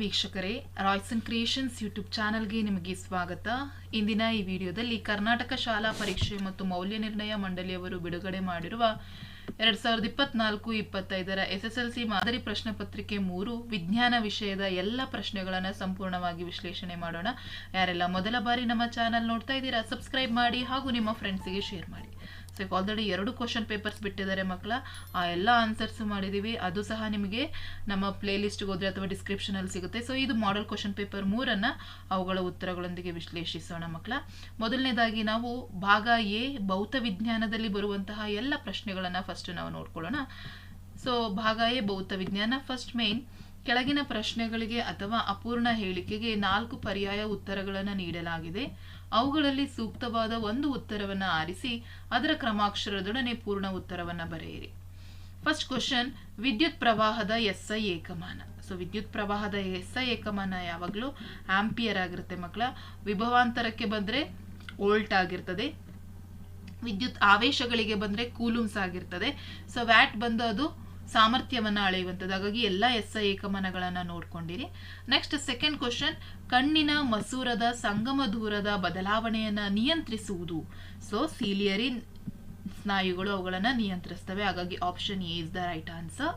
ವೀಕ್ಷಕರೇ Royson creations YouTube ಚಾನಲ್ಗೆ ನಿಮಗೆ ಸ್ವಾಗತ. ಇಂದಿನ ಈ ವಿಡಿಯೋದಲ್ಲಿ ಕರ್ನಾಟಕ ಶಾಲಾ ಪರೀಕ್ಷೆ ಮತ್ತು ಮೌಲ್ಯ ನಿರ್ಣಯ ಮಂಡಳಿಯವರು ಬಿಡುಗಡೆ ಮಾಡಿರುವ ಎರಡ್ ಸಾವಿರದ ಇಪ್ಪತ್ನಾಲ್ಕು ಇಪ್ಪತ್ತೈದರ ಎಸ್ ಎಸ್ ಎಲ್ ಸಿ ಮಾದರಿ ಪ್ರಶ್ನೆ ಪತ್ರಿಕೆ ಮೂರು, ವಿಜ್ಞಾನ ವಿಷಯದ ಎಲ್ಲ ಪ್ರಶ್ನೆಗಳನ್ನು ಸಂಪೂರ್ಣವಾಗಿ ವಿಶ್ಲೇಷಣೆ ಮಾಡೋಣ. ಯಾರೆಲ್ಲ ಮೊದಲ ಬಾರಿ ನಮ್ಮ ಚಾನಲ್ ನೋಡ್ತಾ ಇದ್ದೀರಾ, ಸಬ್ಸ್ಕ್ರೈಬ್ ಮಾಡಿ ಹಾಗೂ ನಿಮ್ಮ ಫ್ರೆಂಡ್ಸಿಗೆ ಶೇರ್ ಮಾಡಿ. ಸೊ ಆಲ್ರೆಡಿ ಎರಡು ಕ್ವಶನ್ ಪೇಪರ್ಸ್ ಬಿಟ್ಟಿದ್ದಾರೆ ಮಕ್ಕಳ, ಆ ಎಲ್ಲ ಆನ್ಸರ್ಸ್ ಮಾಡಿದ್ದೀವಿ. ಅದು ಸಹ ನಿಮಗೆ ನಮ್ಮ ಪ್ಲೇ ಲಿಸ್ಟ್ಗೆ ಹೋದ್ರೆ ಅಥವಾ ಡಿಸ್ಕ್ರಿಪ್ಷನಲ್ಲಿ ಸಿಗುತ್ತೆ. ಸೊ ಇದು ಮಾಡಲ್ ಕ್ವಶನ್ ಪೇಪರ್ ಮೂರನ್ನು ಅವುಗಳ ಉತ್ತರಗಳೊಂದಿಗೆ ವಿಶ್ಲೇಷಿಸೋಣ ಮಕ್ಕಳ. ಮೊದಲನೇದಾಗಿ ನಾವು ಭಾಗ ಎ, ಭೌತ ವಿಜ್ಞಾನದಲ್ಲಿ ಬರುವಂತಹ ಎಲ್ಲ ಪ್ರಶ್ನೆಗಳನ್ನು ಫಸ್ಟ್ ನಾವು ನೋಡ್ಕೊಳ್ಳೋಣ. ಸೊ ಭಾಗ ಎ, ಭೌತ ವಿಜ್ಞಾನ. ಫಸ್ಟ್ ಮೇನ್ ಕೆಳಗಿನ ಪ್ರಶ್ನೆಗಳಿಗೆ ಅಥವಾ ಅಪೂರ್ಣ ಹೇಳಿಕೆಗೆ ನಾಲ್ಕು ಪರ್ಯಾಯ ಉತ್ತರಗಳನ್ನು ನೀಡಲಾಗಿದೆ. ಅವುಗಳಲ್ಲಿ ಸೂಕ್ತವಾದ ಒಂದು ಉತ್ತರವನ್ನು ಆರಿಸಿ, ಅದರ ಕ್ರಮಾಕ್ಷರದೊಡನೆ ಪೂರ್ಣ ಉತ್ತರವನ್ನು ಬರೆಯಿರಿ. ಫಸ್ಟ್ ಕ್ವಶನ್ ವಿದ್ಯುತ್ ಪ್ರವಾಹದ ಎಸ್ ಐ ಏಕಮಾನ. ಸೊ ವಿದ್ಯುತ್ ಪ್ರವಾಹದ ಎಸ್ ಐ ಏಕಮಾನ ಯಾವಾಗಲೂ ಆಂಪಿಯರ್ ಆಗಿರುತ್ತೆ ಮಕ್ಕಳ. ವಿಭವಾಂತರಕ್ಕೆ ಬಂದರೆ ವೋಲ್ಟ್ ಆಗಿರ್ತದೆ. ವಿದ್ಯುತ್ ಆವೇಶಗಳಿಗೆ ಬಂದರೆ ಕೂಲುಮ್ಸ್ ಆಗಿರ್ತದೆ. ಸೊ ವ್ಯಾಟ್ ಬಂದು ಅದು ಸಾಮರ್ಥ್ಯವನ್ನು ಅಳೆಯುವಂಥದ್ದು. ಹಾಗಾಗಿ ಎಲ್ಲ ಎಸ್ ಐ ಏಕಮಾನಗಳನ್ನು ನೋಡ್ಕೊಂಡಿರಿ. ನೆಕ್ಸ್ಟ್ ಸೆಕೆಂಡ್ ಕ್ವಶನ್ ಕಣ್ಣಿನ ಮಸೂರದ ಸಂಗಮ ದೂರದ ಬದಲಾವಣೆಯನ್ನು ನಿಯಂತ್ರಿಸುವುದು. ಸೊ ಸೀಲಿಯರಿ ಸ್ನಾಯುಗಳು ಅವುಗಳನ್ನು ನಿಯಂತ್ರಿಸ್ತವೆ. ಹಾಗಾಗಿ option A is the right answer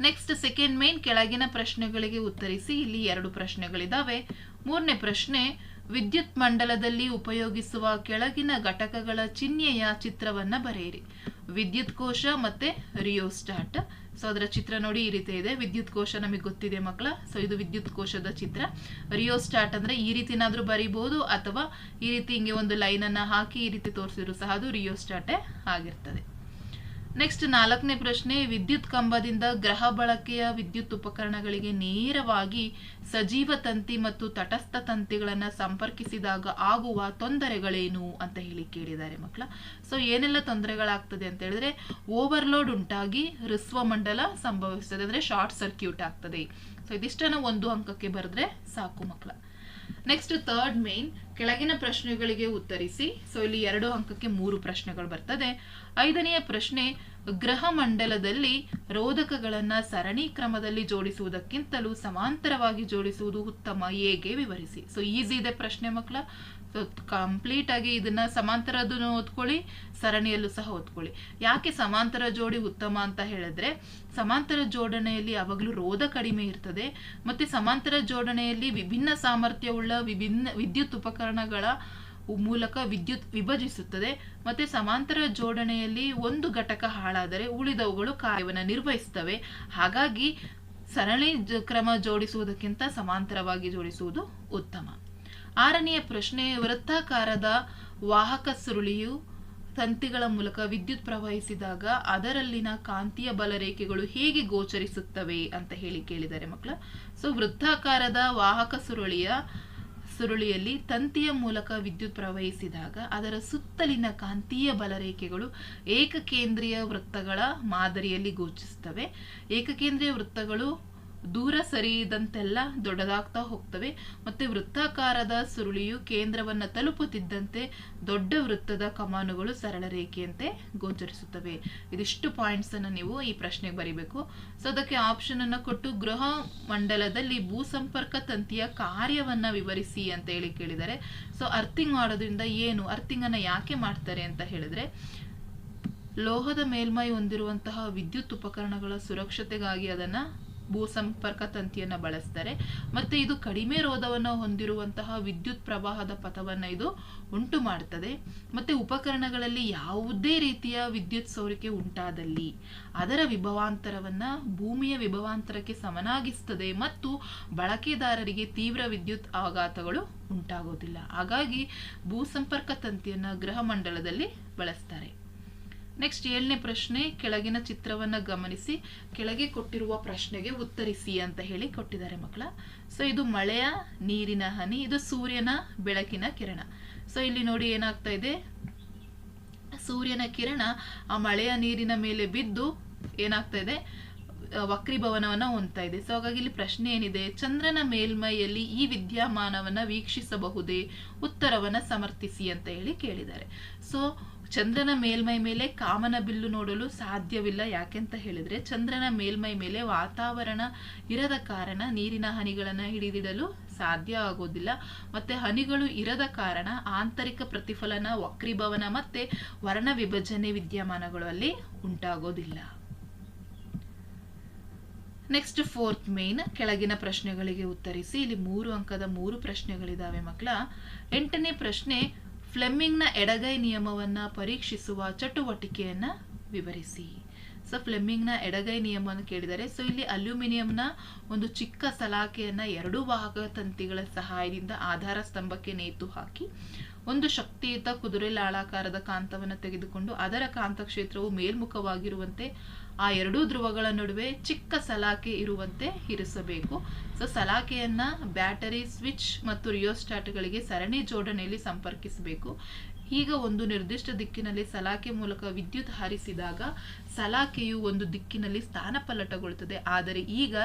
next second main ಕೆಳಗಿನ ಪ್ರಶ್ನೆಗಳಿಗೆ ಉತ್ತರಿಸಿ. ಇಲ್ಲಿ ಎರಡು ಪ್ರಶ್ನೆಗಳಿದ್ದಾವೆ ಮೂರನೇ ಪ್ರಶ್ನೆ ವಿದ್ಯುತ್ ಮಂಡಲದಲ್ಲಿ ಉಪಯೋಗಿಸುವ ಕೆಳಗಿನ ಘಟಕಗಳ ಚಿಹ್ನೆಯ ಚಿತ್ರವನ್ನ ಬರೆಯಿರಿ. ವಿದ್ಯುತ್ ಕೋಶ ಮತ್ತೆ ರಿಯೋಸ್ಟಾಟ್. ಸೊ ಅದರ ಚಿತ್ರ ನೋಡಿ ಈ ರೀತಿ ಇದೆ. ವಿದ್ಯುತ್ ಕೋಶ ನಮಗೆ ಗೊತ್ತಿದೆ ಮಕ್ಕಳ ಸೊ ಇದು ವಿದ್ಯುತ್ ಕೋಶದ ಚಿತ್ರ. ರಿಯೋಸ್ಟಾಟ್ ಅಂದ್ರೆ ಈ ರೀತಿನಾದ್ರೂ ಬರಿಬಹುದು ಅಥವಾ ಈ ರೀತಿ ಹಿಂಗೆ ಒಂದು ಲೈನ್ ಅನ್ನ ಹಾಕಿ ಈ ರೀತಿ ತೋರಿಸಿದ್ರು ಸಹ ಅದು ರಿಯೋಸ್ಟಾಟೇ ಆಗಿರ್ತದೆ. ನೆಕ್ಸ್ಟ್ ನಾಲ್ಕನೇ ಪ್ರಶ್ನೆ, ವಿದ್ಯುತ್ ಕಂಬದಿಂದ ಗ್ರಹ ಬಳಕೆಯ ವಿದ್ಯುತ್ ಉಪಕರಣಗಳಿಗೆ ನೇರವಾಗಿ ಸಜೀವ ತಂತಿ ಮತ್ತು ತಟಸ್ಥ ತಂತಿಗಳನ್ನು ಸಂಪರ್ಕಿಸಿದಾಗ ಆಗುವ ತೊಂದರೆಗಳೇನು ಅಂತ ಹೇಳಿ ಕೇಳಿದ್ದಾರೆ ಮಕ್ಕಳ. ಸೊ ಏನೆಲ್ಲ ತೊಂದರೆಗಳಾಗ್ತದೆ ಅಂತ ಹೇಳಿದ್ರೆ ಓವರ್ಲೋಡ್ ಉಂಟಾಗಿ ಹೃಸ್ವ ಮಂಡಲ ಸಂಭವಿಸ್ತದೆ, ಅಂದ್ರೆ ಶಾರ್ಟ್ ಸರ್ಕ್ಯೂಟ್ ಆಗ್ತದೆ. ಸೊ ಇದಿಷ್ಟನ ಒಂದು ಅಂಕಕ್ಕೆ ಬರೆದ್ರೆ ಸಾಕು ಮಕ್ಕಳ. ನೆಕ್ಸ್ಟ್ ಥರ್ಡ್ ಮೇನ್ ಕೆಳಗಿನ ಪ್ರಶ್ನೆಗಳಿಗೆ ಉತ್ತರಿಸಿ. ಸೊ ಇಲ್ಲಿ ಎರಡು ಅಂಕಕ್ಕೆ ಮೂರು ಪ್ರಶ್ನೆಗಳು ಬರ್ತದೆ. ಐದನೆಯ ಪ್ರಶ್ನೆ ಗ್ರಹ ಮಂಡಲದಲ್ಲಿ ರೋಧಕಗಳನ್ನ ಸರಣಿ ಕ್ರಮದಲ್ಲಿ ಜೋಡಿಸುವುದಕ್ಕಿಂತಲೂ ಸಮಾಂತರವಾಗಿ ಜೋಡಿಸುವುದು ಉತ್ತಮ, ಹೇಗೆ? ವಿವರಿಸಿ. ಸೊ ಈಸಿ ಇದೆ ಪ್ರಶ್ನೆ ಮಕ್ಕಳ. ಕಂಪ್ಲೀಟ್ ಆಗಿ ಇದನ್ನ ಸಮಾಂತರದನ್ನು ಓದ್ಕೊಳ್ಳಿ, ಸರಣಿಯಲ್ಲೂ ಸಹ ಓದ್ಕೊಳ್ಳಿ. ಯಾಕೆ ಸಮಾಂತರ ಜೋಡಿ ಉತ್ತಮ ಅಂತ ಹೇಳಿದ್ರೆ, ಸಮಾಂತರ ಜೋಡಣೆಯಲ್ಲಿ ಯಾವಾಗಲೂ ರೋಧ ಕಡಿಮೆ ಇರ್ತದೆ, ಮತ್ತೆ ಸಮಾಂತರ ಜೋಡಣೆಯಲ್ಲಿ ವಿಭಿನ್ನ ಸಾಮರ್ಥ್ಯವುಳ್ಳ ವಿಭಿನ್ನ ವಿದ್ಯುತ್ ಉಪಕರಣಗಳ ಮೂಲಕ ವಿದ್ಯುತ್ ವಿಭಜಿಸುತ್ತದೆ, ಮತ್ತೆ ಸಮಾಂತರ ಜೋಡಣೆಯಲ್ಲಿ ಒಂದು ಘಟಕ ಹಾಳಾದರೆ ಉಳಿದವುಗಳು ಕಾರ್ಯವನ್ನು ನಿರ್ವಹಿಸ್ತವೆ ಹಾಗಾಗಿ ಸರಣಿ ಕ್ರಮ ಜೋಡಿಸುವುದಕ್ಕಿಂತ ಸಮಾಂತರವಾಗಿ ಜೋಡಿಸುವುದು ಉತ್ತಮ. ಆರನೆಯ ಪ್ರಶ್ನೆ, ವೃತ್ತಾಕಾರದ ವಾಹಕ ಸುರುಳಿಯು ತಂತಿಗಳ ಮೂಲಕ ವಿದ್ಯುತ್ ಪ್ರವಹಿಸಿದಾಗ ಅದರಲ್ಲಿನ ಕಾಂತೀಯ ಬಲರೇಖೆಗಳು ಹೇಗೆ ಗೋಚರಿಸುತ್ತವೆ ಅಂತ ಹೇಳಿ ಕೇಳಿದ್ದಾರೆ ಮಕ್ಕಳ. ಸೊ ವೃತ್ತಾಕಾರದ ವಾಹಕ ಸುರುಳಿಯ, ಸುರುಳಿಯಲ್ಲಿ ತಂತಿಯ ಮೂಲಕ ವಿದ್ಯುತ್ ಪ್ರವಹಿಸಿದಾಗ ಅದರ ಸುತ್ತಲಿನ ಕಾಂತೀಯ ಬಲರೇಖೆಗಳು ಏಕಕೇಂದ್ರೀಯ ವೃತ್ತಗಳ ಮಾದರಿಯಲ್ಲಿ ಗೋಚರಿಸುತ್ತವೆ ಏಕಕೇಂದ್ರೀಯ ವೃತ್ತಗಳು ದೂರ ಸರಿದಂತೆಲ್ಲ ದೊಡ್ಡದಾಗ್ತಾ ಹೋಗ್ತವೆ. ಮತ್ತೆ ವೃತ್ತಾಕಾರದ ಸುರುಳಿಯು ಕೇಂದ್ರವನ್ನ ತಲುಪುತ್ತಿದ್ದಂತೆ ದೊಡ್ಡ ವೃತ್ತದ ಕಮಾನುಗಳು ಸರಳ ರೇಖೆಯಂತೆ ಗೋಚರಿಸುತ್ತವೆ. ಇದಿಷ್ಟು ಪಾಯಿಂಟ್ಸ್ ಅನ್ನು ನೀವು ಈ ಪ್ರಶ್ನೆಗೆ ಬರಿಬೇಕು. ಸೊ ಅದಕ್ಕೆ ಆಪ್ಷನ್ ಅನ್ನು ಕೊಟ್ಟು ಗೃಹ ಮಂಡಲದಲ್ಲಿ ಭೂ ಸಂಪರ್ಕ ತಂತಿಯ ಕಾರ್ಯವನ್ನ ವಿವರಿಸಿ ಅಂತ ಹೇಳಿ ಕೇಳಿದರೆ ಸೊ ಅರ್ಥಿಂಗ್ ಮಾಡೋದ್ರಿಂದ ಏನು ಅರ್ಥಿಂಗ್ ಅನ್ನ ಯಾಕೆ ಮಾಡ್ತಾರೆ ಅಂತ ಹೇಳಿದ್ರೆ, ಲೋಹದ ಮೇಲ್ಮೈ ಹೊಂದಿರುವಂತಹ ವಿದ್ಯುತ್ ಉಪಕರಣಗಳ ಸುರಕ್ಷತೆಗಾಗಿ ಅದನ್ನ ಭೂ ಸಂಪರ್ಕ ತಂತಿಯನ್ನು ಬಳಸ್ತಾರೆ. ಮತ್ತೆ ಇದು ಕಡಿಮೆ ರೋಧವನ್ನು ಹೊಂದಿರುವಂತಹ ವಿದ್ಯುತ್ ಪ್ರವಾಹದ ಪಥವನ್ನ ಇದು ಉಂಟು ಮಾಡ್ತದೆ. ಮತ್ತೆ ಉಪಕರಣಗಳಲ್ಲಿ ಯಾವುದೇ ರೀತಿಯ ವಿದ್ಯುತ್ ಸೋರಿಕೆ ಉಂಟಾದಲ್ಲಿ ಅದರ ವಿಭವಾಂತರವನ್ನ ಭೂಮಿಯ ವಿಭವಾಂತರಕ್ಕೆ ಸಮನಾಗಿಸ್ತದೆ ಮತ್ತು ಬಳಕೆದಾರರಿಗೆ ತೀವ್ರ ವಿದ್ಯುತ್ ಆಘಾತಗಳು ಉಂಟಾಗೋದಿಲ್ಲ. ಹಾಗಾಗಿ ಭೂ ಸಂಪರ್ಕ ತಂತಿಯನ್ನ ಗೃಹ ಮಂಡಲದಲ್ಲಿ ಬಳಸ್ತಾರೆ. ನೆಕ್ಸ್ಟ್ ಏಳನೇ ಪ್ರಶ್ನೆ, ಕೆಳಗಿನ ಚಿತ್ರವನ್ನ ಗಮನಿಸಿ, ಕೆಳಗೆ ಕೊಟ್ಟಿರುವ ಪ್ರಶ್ನೆಗೆ ಉತ್ತರಿಸಿ ಅಂತ ಹೇಳಿ ಕೊಟ್ಟಿದ್ದಾರೆ ಮಕ್ಕಳ. ಸೊ ಇದು ಮಳೆಯ ನೀರಿನ ಹನಿ, ಇದು ಸೂರ್ಯನ ಬೆಳಕಿನ ಕಿರಣ. ಸೊ ಇಲ್ಲಿ ನೋಡಿ ಏನಾಗ್ತಾ ಇದೆ? ಸೂರ್ಯನ ಕಿರಣ ಆ ಮಳೆಯ ನೀರಿನ ಮೇಲೆ ಬಿದ್ದು ಏನಾಗ್ತಾ ಇದೆ? ವಕ್ರೀಭವನವನ್ನು ಹೊಂದ್ತಾ ಇದೆ. ಸೊ ಹಾಗಾಗಿ ಇಲ್ಲಿ ಪ್ರಶ್ನೆ ಏನಿದೆ? ಚಂದ್ರನ ಮೇಲ್ಮೈಯಲ್ಲಿ ಈ ವಿದ್ಯಮಾನವನ್ನ ವೀಕ್ಷಿಸಬಹುದೇ? ಉತ್ತರವನ್ನ ಸಮರ್ಥಿಸಿ ಅಂತ ಹೇಳಿ ಕೇಳಿದ್ದಾರೆ. ಸೊ ಚಂದ್ರನ ಮೇಲ್ಮೈ ಮೇಲೆ ಕಾಮನ ಬಿಲ್ಲು ನೋಡಲು ಸಾಧ್ಯವಿಲ್ಲ ಯಾಕೆಂತ ಹೇಳಿದ್ರೆ ಚಂದ್ರನ ಮೇಲ್ಮೈ ಮೇಲೆ ವಾತಾವರಣ ಇರದ ಕಾರಣ ನೀರಿನ ಹನಿಗಳನ್ನು ಹಿಡಿದಿಡಲು ಸಾಧ್ಯ ಆಗೋದಿಲ್ಲ. ಮತ್ತೆ ಹನಿಗಳು ಇರದ ಕಾರಣ ಆಂತರಿಕ ಪ್ರತಿಫಲನ, ವಕ್ರೀಭವನ ಮತ್ತೆ ವರ್ಣ ವಿಭಜನೆ ವಿದ್ಯಮಾನಗಳು ಅಲ್ಲಿ ಉಂಟಾಗೋದಿಲ್ಲ. ನೆಕ್ಸ್ಟ್ ಫೋರ್ತ್ ಮೇನ್ ಕೆಳಗಿನ ಪ್ರಶ್ನೆಗಳಿಗೆ ಉತ್ತರಿಸಿ. ಇಲ್ಲಿ ಮೂರು ಅಂಕದ ಮೂರು ಪ್ರಶ್ನೆಗಳಿದಾವೆ ಮಕ್ಕಳ. ಎಂಟನೇ ಪ್ರಶ್ನೆ ಫ್ಲೆಮಿಂಗ್ನ ಎಡಗೈ ನಿಯಮವನ್ನು ಪರೀಕ್ಷಿಸುವ ಚಟುವಟಿಕೆಯನ್ನು ವಿವರಿಸಿ. ಸೊ ಫ್ಲೆಮ್ಮಿಂಗ್ನ ಎಡಗೈ ನಿಯಮವನ್ನು ಕೇಳಿದರೆ ಸೊ ಇಲ್ಲಿ ಅಲ್ಯೂಮಿನಿಯಂನ ಒಂದು ಚಿಕ್ಕ ಸಲಾಕೆಯನ್ನು ಎರಡು ವಾಹಕ ತಂತಿಗಳ ಸಹಾಯದಿಂದ ಆಧಾರ ಸ್ತಂಭಕ್ಕೆ ನೇತು ಹಾಕಿ ಒಂದು ಶಕ್ತಿಯುತ ಕುದುರೆ ಲಾಳಾಕಾರದ ಕಾಂತವನ್ನು ತೆಗೆದುಕೊಂಡು ಅದರ ಕಾಂತಕ್ಷೇತ್ರವು ಮೇಲ್ಮುಖವಾಗಿರುವಂತೆ ಆ ಎರಡೂ ಧ್ರುವಗಳ ನಡುವೆ ಚಿಕ್ಕ ಸಲಾಕೆ ಇರುವಂತೆ ಇರಿಸಬೇಕು. ಸೊ ಸಲಾಕೆಯನ್ನ ಬ್ಯಾಟರಿ, ಸ್ವಿಚ್ ಮತ್ತು ರಿಯೋಸ್ಟಾಟ್ಗಳಿಗೆ ಸರಣಿ ಜೋಡಣೆಯಲ್ಲಿ ಸಂಪರ್ಕಿಸಬೇಕು. ಈಗ ಒಂದು ನಿರ್ದಿಷ್ಟ ದಿಕ್ಕಿನಲ್ಲಿ ಸಲಾಕೆ ಮೂಲಕ ವಿದ್ಯುತ್ ಹಾರಿಸಿದಾಗ ಸಲಾಕೆಯು ಒಂದು ದಿಕ್ಕಿನಲ್ಲಿ ಸ್ಥಾನಪಲ್ಲಟಗೊಳ್ಳುತ್ತದೆ ಆದರೆ ಈಗ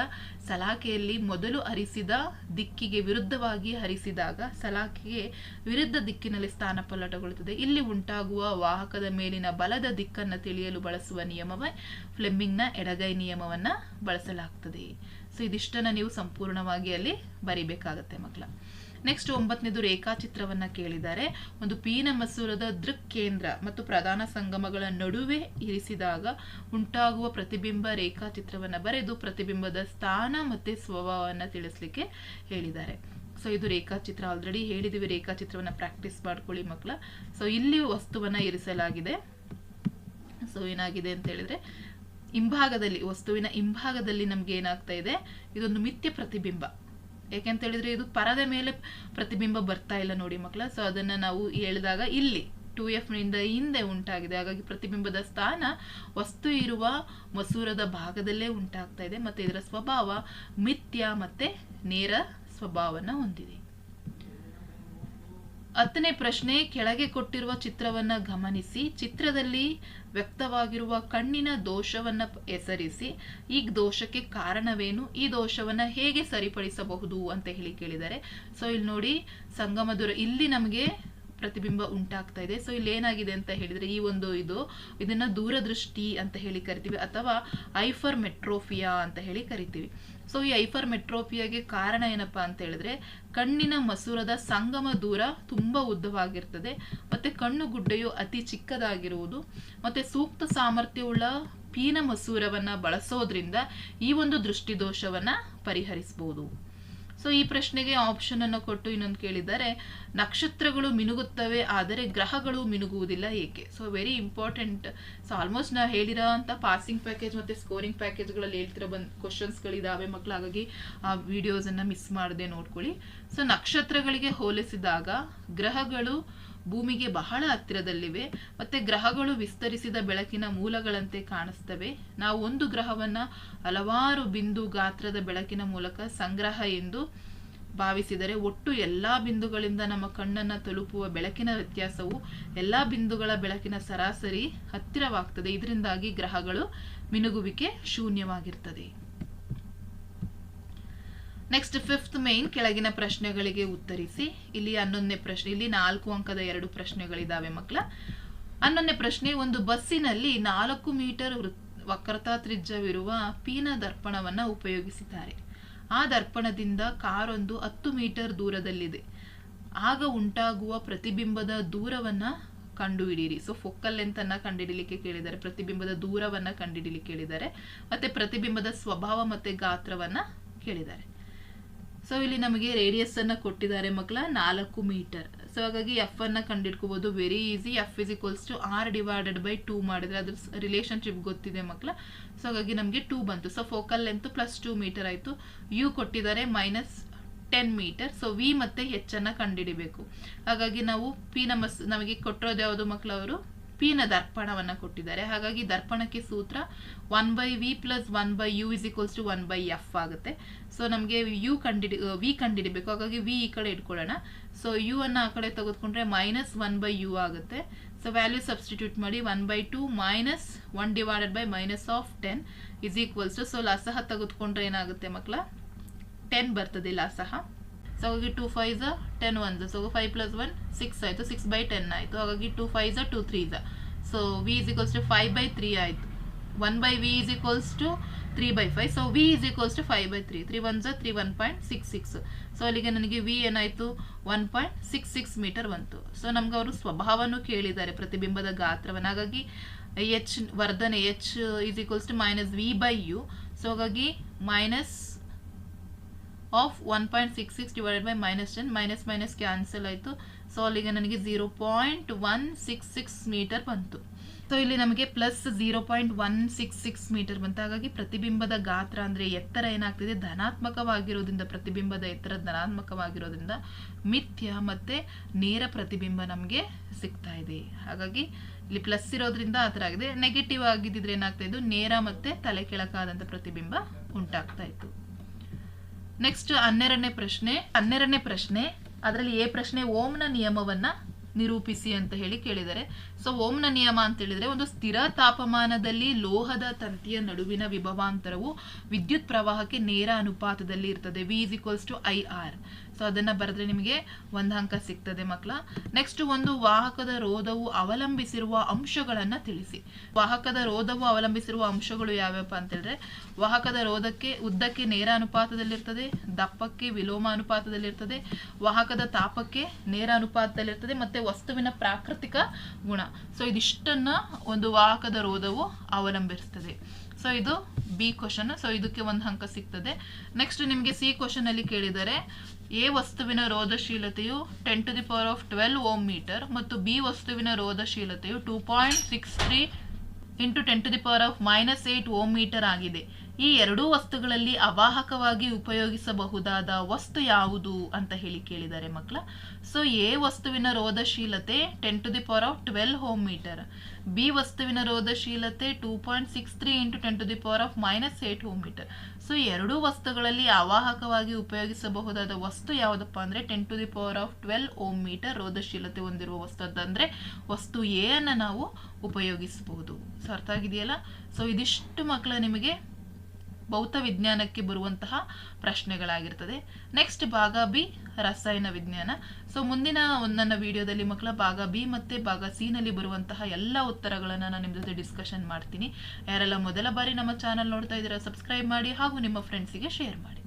ಸಲಾಕೆಯಲ್ಲಿ ಮೊದಲು ಹರಿಸಿದ ದಿಕ್ಕಿಗೆ ವಿರುದ್ಧವಾಗಿ ಹರಿಸಿದಾಗ ಸಲಾಕೆಗೆ ವಿರುದ್ಧ ದಿಕ್ಕಿನಲ್ಲಿ ಸ್ಥಾನಪಲ್ಲಟಗೊಳ್ಳುತ್ತದೆ ಇಲ್ಲಿ ಉಂಟಾಗುವ ವಾಹಕದ ಮೇಲಿನ ಬಲದ ದಿಕ್ಕನ್ನು ತಿಳಿಯಲು ಬಳಸುವ ನಿಯಮವೇ ಫ್ಲೆಮ್ಮಿಂಗ್ನ ಎಡಗೈ ನಿಯಮವನ್ನು ಬಳಸಲಾಗ್ತದೆ. ಸೊ, ಇದಿಷ್ಟನ್ನು ನೀವು ಸಂಪೂರ್ಣವಾಗಿ ಅಲ್ಲಿ ಬರಿಬೇಕಾಗತ್ತೆ ಮಕ್ಕಳ. ನೆಕ್ಸ್ಟ್ ಒಂಬತ್ತನೇದು ರೇಖಾಚಿತ್ರವನ್ನು ಕೇಳಿದ್ದಾರೆ. ಒಂದು ಪೀನ ಮಸೂರದ ದೃಕ್ ಕೇಂದ್ರ ಮತ್ತು ಪ್ರಧಾನ ಸಂಗಮಗಳ ನಡುವೆ ಇರಿಸಿದಾಗ ಉಂಟಾಗುವ ಪ್ರತಿಬಿಂಬ ರೇಖಾಚಿತ್ರವನ್ನು ಬರೆದು ಪ್ರತಿಬಿಂಬದ ಸ್ಥಾನ ಮತ್ತು ಸ್ವಭಾವವನ್ನು ತಿಳಿಸ್ಲಿಕ್ಕೆ ಹೇಳಿದ್ದಾರೆ. ಸೊ ಇದು ರೇಖಾಚಿತ್ರ ಆಲ್ರೆಡಿ ಹೇಳಿದೀವಿ. ರೇಖಾಚಿತ್ರವನ್ನು ಪ್ರಾಕ್ಟೀಸ್ ಮಾಡ್ಕೊಳ್ಳಿ ಮಕ್ಕಳ ಸೊ ಇಲ್ಲಿ ವಸ್ತುವನ್ನು ಇರಿಸಲಾಗಿದೆ. ಸೊ ಏನಾಗಿದೆ ಅಂತ ಹೇಳಿದ್ರೆ, ಹಿಂಭಾಗದಲ್ಲಿ, ವಸ್ತುವಿನ ಹಿಂಭಾಗದಲ್ಲಿ ನಮ್ಗೆ ಏನಾಗ್ತಾ ಇದೆ? ಇದೊಂದು ಮಿಥ್ಯ ಪ್ರತಿಬಿಂಬ. ಹೇಳಿದ್ರೆ ಇದು ಪರದ ಮೇಲೆ ಪ್ರತಿಬಿಂಬ ಬರ್ತಾ ಇಲ್ಲ ನೋಡಿ ಮಕ್ಕಳ. ಸೊ ಅದನ್ನ ನಾವು ಹೇಳಿದಾಗ ಇಲ್ಲಿ ಟು ಎಫ್ನಿಂದ ಹಿಂದೆ ಉಂಟಾಗಿದೆ. ಹಾಗಾಗಿ ಪ್ರತಿಬಿಂಬದ ಸ್ಥಾನ ವಸ್ತು ಇರುವ ಮಸೂರದ ಭಾಗದಲ್ಲೇ ಉಂಟಾಗ್ತಾ ಇದೆ. ಮತ್ತೆ ಇದರ ಸ್ವಭಾವ ಮಿಥ್ಯ ಮತ್ತೆ ನೇರ ಸ್ವಭಾವನ ಹೊಂದಿದೆ. ಹತ್ತನೇ ಪ್ರಶ್ನೆ, ಕೆಳಗೆ ಕೊಟ್ಟಿರುವ ಚಿತ್ರವನ್ನ ಗಮನಿಸಿ. ಚಿತ್ರದಲ್ಲಿ ವ್ಯಕ್ತವಾಗಿರುವ ಕಣ್ಣಿನ ದೋಷವನ್ನ ಹೆಸರಿಸಿ. ಈ ದೋಷಕ್ಕೆ ಕಾರಣವೇನು? ಈ ದೋಷವನ್ನ ಹೇಗೆ ಸರಿಪಡಿಸಬಹುದು ಅಂತ ಹೇಳಿ ಕೇಳಿದ್ದಾರೆ. ಸೊ ಇಲ್ಲಿ ನೋಡಿ, ಸಂಗಮದುರ ಇಲ್ಲಿ ನಮಗೆ ಪ್ರತಿಬಿಂಬ ಉಂಟಾಗ್ತಾ ಇದೆ. ಸೊ ಇಲ್ಲಿ ಏನಾಗಿದೆ ಅಂತ ಹೇಳಿದ್ರೆ, ಈ ಒಂದು ಇದು, ಇದನ್ನ ದೂರದೃಷ್ಟಿ ಅಂತ ಹೇಳಿ ಕರಿತೀವಿ, ಅಥವಾ ಐಫರ್ ಮೆಟ್ರೋಫಿಯಾ ಅಂತ ಹೇಳಿ ಕರಿತೀವಿ. ಸೊ ಈ ಐಫರ್ ಮೆಟ್ರೋಫಿಯಾಗೆ ಕಾರಣ ಏನಪ್ಪಾ ಅಂತ ಹೇಳಿದ್ರೆ, ಕಣ್ಣಿನ ಮಸೂರದ ಸಂಗಮ ದೂರ ತುಂಬಾ ಉದ್ದವಾಗಿರ್ತದೆ. ಮತ್ತೆ ಕಣ್ಣು ಗುಡ್ಡೆಯು ಅತಿ ಚಿಕ್ಕದಾಗಿರುವುದು. ಮತ್ತೆ ಸೂಕ್ತ ಸಾಮರ್ಥ್ಯವುಳ್ಳ ಪೀನ ಮಸೂರವನ್ನ ಬಳಸೋದ್ರಿಂದ ಈ ಒಂದು ದೃಷ್ಟಿದೋಷವನ್ನ ಪರಿಹರಿಸಬಹುದು ಸೊ ಈ ಪ್ರಶ್ನೆಗೆ ಆಪ್ಷನ್ ಅನ್ನು ಕೊಟ್ಟು ಇನ್ನೊಂದು ಕೇಳಿದ್ದಾರೆ. ನಕ್ಷತ್ರಗಳು ಮಿನುಗುತ್ತವೆ, ಆದರೆ ಗ್ರಹಗಳು ಮಿನುಗುವುದಿಲ್ಲ ಏಕೆ? So very important so almost ನಾವು ಹೇಳಿರೋ ಪಾಸಿಂಗ್ ಪ್ಯಾಕೇಜ್ ಮತ್ತೆ ಸ್ಕೋರಿಂಗ್ ಪ್ಯಾಕೇಜ್ಗಳಲ್ಲಿ ಹೇಳ್ತಿರೋ ಬಂದ್ ಕ್ವಶನ್ಸ್ಗಳಿದಾವೆ ಮಕ್ಕಳು ಹಾಗಾಗಿ ಆ ವಿಡಿಯೋಸನ್ನು ಮಿಸ್ ಮಾಡದೆ ನೋಡ್ಕೊಳ್ಳಿ. ಸೊ ನಕ್ಷತ್ರಗಳಿಗೆ ಹೋಲಿಸಿದಾಗ ಗ್ರಹಗಳು ಭೂಮಿಗೆ ಬಹಳ ಹತ್ತಿರದಲ್ಲಿವೆ, ಮತ್ತೆ ಗ್ರಹಗಳು ವಿಸ್ತರಿಸಿದ ಬೆಳಕಿನ ಮೂಲಗಳಂತೆ ಕಾಣಿಸ್ತವೆ. ನಾವು ಒಂದು ಗ್ರಹವನ್ನ ಹಲವಾರು ಬಿಂದು ಗಾತ್ರದ ಬೆಳಕಿನ ಮೂಲಕ ಸಂಗ್ರಹ ಎಂದು ಭಾವಿಸಿದರೆ ಒಟ್ಟು ಎಲ್ಲಾ ಬಿಂದುಗಳಿಂದ ನಮ್ಮ ಕಣ್ಣನ್ನ ತಲುಪುವ ಬೆಳಕಿನ ವ್ಯತ್ಯಾಸವು ಎಲ್ಲಾ ಬಿಂದುಗಳ ಬೆಳಕಿನ ಸರಾಸರಿ ಹತ್ತಿರವಾಗ್ತದೆ. ಇದರಿಂದಾಗಿ ಗ್ರಹಗಳು ಮಿನುಗುವಿಕೆ ಶೂನ್ಯವಾಗಿರ್ತದೆ. ನೆಕ್ಸ್ಟ್ ಫಿಫ್ತ್ ಮೇನ್ ಕೆಳಗಿನ ಪ್ರಶ್ನೆಗಳಿಗೆ ಉತ್ತರಿಸಿ. ಇಲ್ಲಿ ಹನ್ನೊಂದನೇ ಪ್ರಶ್ನೆ, ಇಲ್ಲಿ ನಾಲ್ಕು ಅಂಕದ ಎರಡು ಪ್ರಶ್ನೆಗಳಿದಾವೆ ಮಕ್ಕಳ ಹನ್ನೊಂದನೇ ಪ್ರಶ್ನೆ, ಒಂದು ಬಸ್ಸಿನಲ್ಲಿ ನಾಲ್ಕು ಮೀಟರ್ ವಕ್ರತಾ ತ್ರಿಜ್ಯವಿರುವ ಪೀನ ದರ್ಪಣವನ್ನ ಉಪಯೋಗಿಸಿದ್ದಾರೆ. ಆ ದರ್ಪಣದಿಂದ ಕಾರೊಂದು ಹತ್ತು ಮೀಟರ್ ದೂರದಲ್ಲಿದೆ. ಆಗ ಉಂಟಾಗುವ ಪ್ರತಿಬಿಂಬದ ದೂರವನ್ನ ಕಂಡುಹಿಡಿಯಿರಿ. ಸೊ ಫೋಕಲ್ ಲೆಂತ್ ಅನ್ನ ಕಂಡುಹಿಡಿಲಿಕ್ಕೆ ಕೇಳಿದ್ದಾರೆ, ಪ್ರತಿಬಿಂಬದ ದೂರವನ್ನ ಕಂಡುಹಿಡಿಲಿಕ್ಕೆ ಕೇಳಿದ್ದಾರೆ, ಮತ್ತೆ ಪ್ರತಿಬಿಂಬದ ಸ್ವಭಾವ ಮತ್ತೆ ಗಾತ್ರವನ್ನ ಕೇಳಿದ್ದಾರೆ. ಸೊ ಇಲ್ಲಿ ನಮಗೆ ರೇಡಿಯಸ್ ಅನ್ನ ಕೊಟ್ಟಿದ್ದಾರೆ ಮಕ್ಕಳ ನಾಲ್ಕು ಮೀಟರ್ ಸೊ ಹಾಗಾಗಿ ಎಫ್ ಅನ್ನ ಕಂಡಿಡ್ಕೋಬಹುದು very easy F is equals to R divided by two ಮಾಡಿದ್ರೆ ಅದ್ರ ರಿಲೇಶನ್ಶಿಪ್ ಗೊತ್ತಿದೆ ಮಕ್ಕಳ. ಸೊ ಹಾಗಾಗಿ ನಮಗೆ ಟೂ ಬಂತು. So focal length plus two metre ಆಯ್ತು. ಯು ಕೊಟ್ಟಿದ್ದಾರೆ minus ten metre so V ಮತ್ತೆ ಹೆಚ್ ಅನ್ನ ಕಂಡುಹಿಡಿಬೇಕು ಹಾಗಾಗಿ ನಾವು ಪಿ ನಮಸ್ ನಮಗೆ ಕೊಟ್ಟಿರೋದು ಯಾವುದು ಮಕ್ಕಳವರು? ಪಿನ ದರ್ಪಣವನ್ನು ಕೊಟ್ಟಿದ್ದಾರೆ. ಹಾಗಾಗಿ ದರ್ಪಣಕ್ಕೆ ಸೂತ್ರ one by V plus one by U is equals to one by F ಆಗುತ್ತೆ. ಸೊ ನಮಗೆ ಯು ಕಂಡಿಡಿ ವಿ ಕಂಡಿಡಿಬೇಕು. ಹಾಗಾಗಿ ವಿ ಈ ಕಡೆ ಇಟ್ಕೊಳ್ಳೋಣ. ಸೊ ಯು ಅನ್ನು ಆ ಕಡೆ ತೆಗೆದುಕೊಂಡ್ರೆ ಮೈನಸ್ ಒನ್ ಬೈ ಯು ಆಗುತ್ತೆ. ಸೊ ವ್ಯಾಲ್ಯೂ ಸಬ್ಸ್ಟಿಟ್ಯೂಟ್ ಮಾಡಿ one by two minus one divided by minus of ten is equals to so ಲಸಹ ತೆಗೆದುಕೊಂಡ್ರೆ ಏನಾಗುತ್ತೆ ಮಕ್ಕಳ ಟೆನ್ ಬರ್ತದೆ ಲಸಹ. ಸೊ ಹಾಗಾಗಿ two five ಝ ten one so five plus one six ಆಯಿತು. Six by ten ಆಯಿತು. ಹಾಗಾಗಿ ಟೂ ಫೈವ್ ಝ two three ಝ so V is equals to five by three ಆಯಿತು. One by V is equals to three by five so V is equals to five by three three one ಝ three one point six six so ಅಲ್ಲಿಗೆ ನನಗೆ V ಏನಾಯಿತು? One point six six metre ಬಂತು. So ನಮ್ಗೆ ಅವರು ಸ್ವಭಾವನೂ ಕೇಳಿದ್ದಾರೆ ಪ್ರತಿಬಿಂಬದ ಗಾತ್ರವನ್ನು. ಹಾಗಾಗಿ ಎಚ್ ವರ್ಧನೆ H is equals to minus V by U so ಹಾಗಾಗಿ minus of one point six six divided by minus ten minus minus cancel ಆಯಿತು. ಸೊ ಅಲ್ಲಿಗೆ ನನಗೆ zero point one six six metre ಬಂತು. ಸೊ ಇಲ್ಲಿ ನಮಗೆ plus zero point one six six metre ಬಂತು. ಹಾಗಾಗಿ ಪ್ರತಿಬಿಂಬದ ಗಾತ್ರ ಅಂದರೆ ಎತ್ತರ ಏನಾಗ್ತಿದೆ? ಧನಾತ್ಮಕವಾಗಿರೋದ್ರಿಂದ, ಪ್ರತಿಬಿಂಬದ ಎತ್ತರ ಧನಾತ್ಮಕವಾಗಿರೋದ್ರಿಂದ ಮಿಥ್ಯ ಮತ್ತು ನೇರ ಪ್ರತಿಬಿಂಬ ನಮಗೆ ಸಿಗ್ತಾ ಇದೆ. ಹಾಗಾಗಿ ಇಲ್ಲಿ ಪ್ಲಸ್ ಇರೋದ್ರಿಂದ ಆ ಥರ ಆಗಿದೆ. ನೆಗೆಟಿವ್ ಆಗಿದ್ದಿದ್ರೆ ಏನಾಗ್ತಾ ಇದ್ದು ನೇರ ಮತ್ತು ತಲೆ ಕೆಳಕಾದಂಥ ಪ್ರತಿಬಿಂಬ ಉಂಟಾಗ್ತಾ ಇತ್ತು. ನೆಕ್ಸ್ಟ್ ಹನ್ನೆರಡನೇ ಪ್ರಶ್ನೆ ಹನ್ನೆರಡನೇ ಪ್ರಶ್ನೆ ಅದರಲ್ಲಿ ಎ ಪ್ರಶ್ನೆ ಓಂನ ನಿಯಮವನ್ನ ನಿರೂಪಿಸಿ ಅಂತ ಹೇಳಿ ಕೇಳಿದರೆ ಸೊ ಓಮ್ನ ನಿಯಮ ಅಂತ ಹೇಳಿದ್ರೆ ಒಂದು ಸ್ಥಿರ ತಾಪಮಾನದಲ್ಲಿ ಲೋಹದ ತಂತಿಯ ನಡುವಿನ ವಿಭವಾಂತರವು ವಿದ್ಯುತ್ ಪ್ರವಾಹಕ್ಕೆ ನೇರ ಅನುಪಾತದಲ್ಲಿ ಇರ್ತದೆ. V is equals to I R so ಅದನ್ನ ಬರೆದ್ರೆ ನಿಮಗೆ ಒಂದು ಅಂಕ ಸಿಗ್ತದೆ ಮಕ್ಕಳ ನೆಕ್ಸ್ಟ್ ಒಂದು ವಾಹಕದ ರೋಧವು ಅವಲಂಬಿಸಿರುವ ಅಂಶಗಳನ್ನ ತಿಳಿಸಿ. ವಾಹಕದ ರೋಧವು ಅವಲಂಬಿಸಿರುವ ಅಂಶಗಳು ಯಾವ್ಯಾವಪ್ಪ ಅಂತ ಹೇಳಿದ್ರೆ, ವಾಹಕದ ರೋಧಕ್ಕೆ ಉದ್ದಕ್ಕೆ ನೇರ ಅನುಪಾತದಲ್ಲಿರ್ತದೆ ದಪ್ಪಕ್ಕೆ ವಿಲೋಮ ಅನುಪಾತದಲ್ಲಿರ್ತದೆ ವಾಹಕದ ತಾಪಕ್ಕೆ ನೇರ ಅನುಪಾತದಲ್ಲಿರ್ತದೆ ಮತ್ತೆ ವಸ್ತುವಿನ ಪ್ರಾಕೃತಿಕ ಗುಣ. ಸೊ ಇದಿಷ್ಟನ್ನ ಒಂದು ವಾಹಕದ ರೋಧವು ಅವಲಂಬಿಸ್ತದೆ ಸೊ ಇದು ಬಿ ಕ್ವಶನ್ ಸೊ ಇದಕ್ಕೆ ಒಂದು ಅಂಕ ಸಿಗ್ತದೆ. ನೆಕ್ಸ್ಟ್ ನಿಮಗೆ ಸಿ ಕ್ವಶನ್ ಅಲ್ಲಿ ಕೇಳಿದರೆ ಎ ವಸ್ತುವಿನ ರೋಧಶೀಲತೆಯು ten to the power of twelve ohm metre ಮತ್ತು ಬಿ ವಸ್ತುವಿನ ರೋಧಶೀಲತೆಯು two point six three into ten to the power of minus eight ohm metre ಆಗಿದೆ. ಈ ಎರಡೂ ವಸ್ತುಗಳಲ್ಲಿ ಅವಾಹಕವಾಗಿ ಉಪಯೋಗಿಸಬಹುದಾದ ವಸ್ತು ಯಾವುದು ಅಂತ ಹೇಳಿ ಕೇಳಿದ್ದಾರೆ ಮಕ್ಕಳ. ಸೊ ಎ ವಸ್ತುವಿನ ರೋಧಶೀಲತೆ ten to the power of twelve ohm metre B ವಸ್ತುವಿನ ರೋಧಶೀಲತೆ two point six three into ten to the power of minus eight ohm metre so ಎರಡೂ ವಸ್ತುಗಳಲ್ಲಿ ಅವಾಹಕವಾಗಿ ಉಪಯೋಗಿಸಬಹುದಾದ ವಸ್ತು ಯಾವುದಪ್ಪ ಅಂದರೆ ten to the power of twelve ohm metre ರೋಧಶೀಲತೆ ಹೊಂದಿರುವ ವಸ್ತು ಅಂದರೆ ವಸ್ತು ಎ ಅನ್ನು ನಾವು ಉಪಯೋಗಿಸಬಹುದು. ಸೊ ಅರ್ಥ ಆಗಿದೆಯಲ್ಲ? ಸೊ ಇದಿಷ್ಟು ಮಕ್ಕಳ ನಿಮಗೆ ಭೌತ ವಿಜ್ಞಾನಕ್ಕೆ ಬರುವಂತಹ ಪ್ರಶ್ನೆಗಳಾಗಿರ್ತದೆ. ನೆಕ್ಸ್ಟ್ ಭಾಗ ಬಿ, ರಸಾಯನ ವಿಜ್ಞಾನ. ಸೊ ಮುಂದಿನ ನನ್ನ ವಿಡಿಯೋದಲ್ಲಿ ಮಕ್ಕಳ ಭಾಗ ಬಿ ಮತ್ತೆ ಭಾಗ ಸಿ ನಲ್ಲಿ ಬರುವಂತಹ ಎಲ್ಲ ಉತ್ತರಗಳನ್ನು ನಾನು ನಿಮ್ಮ ಜೊತೆ ಡಿಸ್ಕಷನ್ ಮಾಡ್ತೀನಿ. ಯಾರೆಲ್ಲ ಮೊದಲ ಬಾರಿ ನಮ್ಮ ಚಾನಲ್ ನೋಡ್ತಾ ಇದ್ದೀರಾ ಸಬ್ಸ್ಕ್ರೈಬ್ ಮಾಡಿ ಹಾಗೂ ನಿಮ್ಮ ಫ್ರೆಂಡ್ಸಿಗೆ ಶೇರ್ ಮಾಡಿ.